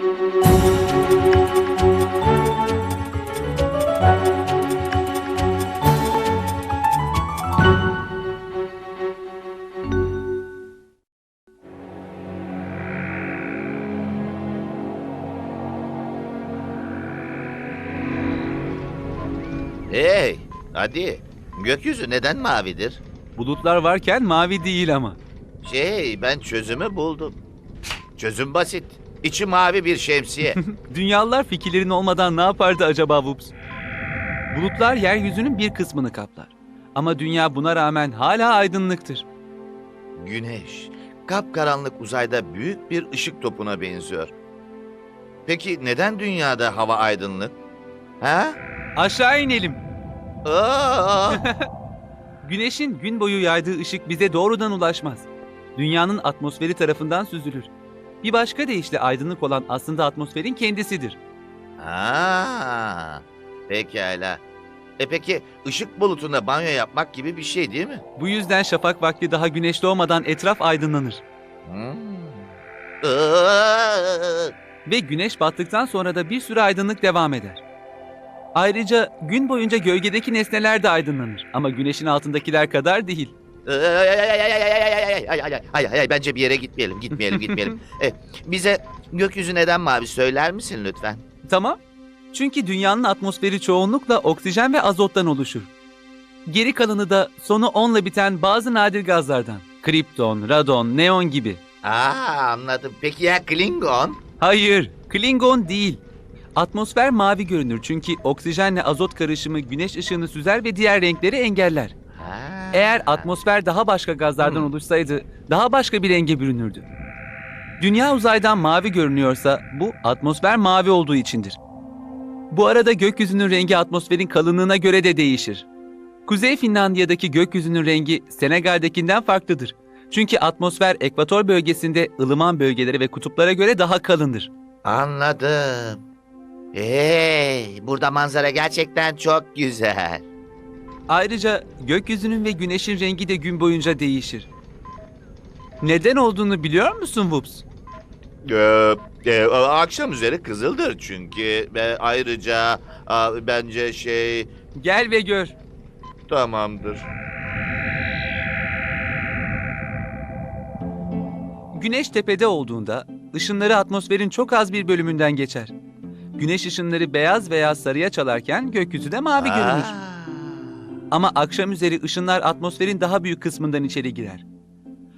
Hey, hadi. Gökyüzü neden mavidir? Bulutlar varken mavi değil ama. Şey, ben çözümü buldum. Çözüm basit. İçi mavi bir şemsiye. Dünyalılar fikirlerin olmadan ne yapardı acaba Whoops? Bulutlar yeryüzünün bir kısmını kaplar. Ama dünya buna rağmen hala aydınlıktır. Güneş, kapkaranlık uzayda büyük bir ışık topuna benziyor. Peki neden dünyada hava aydınlık? Ha? Aşağı inelim. Aa! Güneşin gün boyu yaydığı ışık bize doğrudan ulaşmaz. Dünyanın atmosferi tarafından süzülür. Bir başka deyişle aydınlık olan aslında atmosferin kendisidir. Ha, pekala. E peki ışık bulutunda banyo yapmak gibi bir şey değil mi? Bu yüzden şafak vakti daha güneş doğmadan etraf aydınlanır. Hmm. Ve güneş battıktan sonra da bir süre aydınlık devam eder. Ayrıca gün boyunca gölgedeki nesneler de aydınlanır ama güneşin altındakiler kadar değil. Ay, ay, ay, ay, ay, ay, ay, ay, ay, ay, ay, ay, ay, bence bir yere gitmeyelim, gitmeyelim, gitmeyelim. E, bize gökyüzü neden mavi söyler misin lütfen? Tamam. Çünkü dünyanın atmosferi çoğunlukla oksijen ve azottan oluşur. Geri kalanı da sonu 10'la biten bazı nadir gazlardan. Kripton, radon, neon gibi. Aa anladım. Peki ya Klingon? Hayır, Klingon değil. Atmosfer mavi görünür çünkü oksijenle azot karışımı güneş ışığını süzer ve diğer renkleri engeller. Eğer atmosfer daha başka gazlardan Hmm. oluşsaydı daha başka bir renge bürünürdü. Dünya uzaydan mavi görünüyorsa bu atmosfer mavi olduğu içindir. Bu arada gökyüzünün rengi atmosferin kalınlığına göre de değişir. Kuzey Finlandiya'daki gökyüzünün rengi Senegal'dekinden farklıdır. Çünkü atmosfer ekvator bölgesinde ılıman bölgelere ve kutuplara göre daha kalındır. Anladım. Hey, burada manzara gerçekten çok güzel. Ayrıca gökyüzünün ve güneşin rengi de gün boyunca değişir. Neden olduğunu biliyor musun Whoops? Ee, e, akşam üzeri kızıldır çünkü. Ve ayrıca a, bence şey Gel ve gör. tamamdır. Güneş tepede olduğunda ışınları atmosferin çok az bir bölümünden geçer. Güneş ışınları beyaz veya sarıya çalarken gökyüzü de mavi görünür. Aa. Ama akşam üzeri ışınlar atmosferin daha büyük kısmından içeri girer.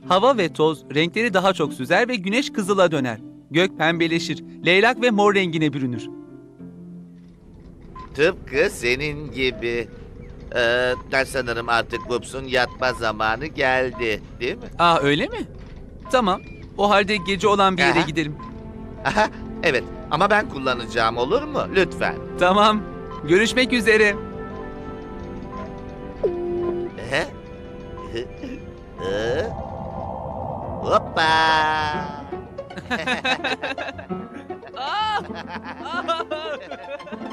Hava ve toz renkleri daha çok süzer ve güneş kızıla döner. Gök pembeleşir, leylak ve mor rengine bürünür. Tıpkı senin gibi. Ee, ben sanırım artık Whoops'un yatma zamanı geldi, değil mi? Aa öyle mi? Tamam. O halde gece olan bir yere Aha. gidelim. Aha, evet ama ben kullanacağım olur mu? Lütfen. Tamam. Görüşmek üzere. Hı? Hoppa. Aa! Aa!